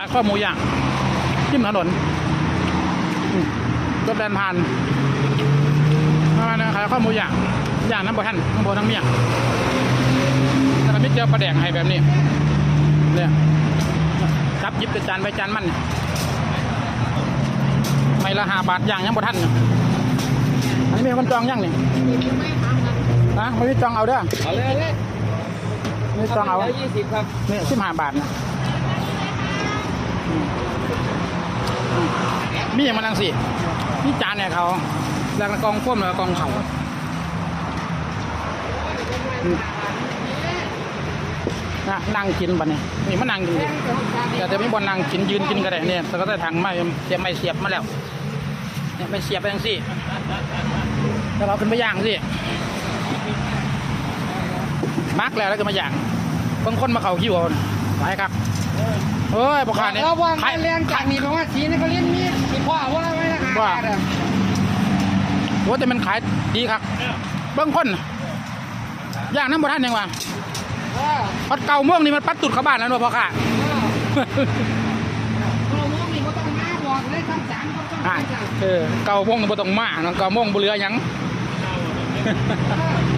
ายข้อหมูย่างจิ้มถนนอืมรถแดนผ่านประมาณนั้นขายข้อหมูย่างย่างน้ำบะท่านน้ำบะทั้งเมี่ยงแล้วก็มิเจอปลาแดงให้แบบนี้เนี่ยจับหยิบแต่จานไปจานมันเนี่ยไม่ละห้าบาทย่างยังบ่ทันเนี่ยอันนี้มีคนจองยังเนี่ยนะไม่มีจองเอาเด้อเอาเลยเอาเลยไม่มีจองเอาร้อยยี่สิบครับเนี่ยสิบห้าบาทนะอืมอืม มีอย่างมาดังสินี่จานเนี่ยเขาแล้วก็กองฟ้มแล้วก็กองเขาอืมนะนั่งกินบัดเนี่ยนี่มานั่งกินดิแต่จะไม่บอลนางกินยืนกินก็ได้เนี่ยแต่ก็ได้ถังไม่เสียบไม่เสียบมาแล้วเนี่ยไม่เสียบไปยังสิแล้วเราขึ้นไปย่างสิมักแล้วแล้วก็มาย่างบางคนมาเขาคิวเอาไปครับเฮ้ยบอกขาดเนี่ยเราวางขายแรงจากนี่เพราะว่าสีนี่เขาเลี้ยงมีมีพ่อว่าไว้นะว่าโอ้แต่มันขายดีครับบางคนย่างน้ำบะท่านยังวะพัดเก่าเมืองนี่มันปัดตุดเข้าบ้านแล้วเนอะพ่อค่ะเรามองนี่ก็ต้องมาบอกเลยคำสั่งก็ต้องอะไปสั่งเออเก่าโมงบ่ต้องมาเนาะเก่าโมงบ่เหลือหยังเ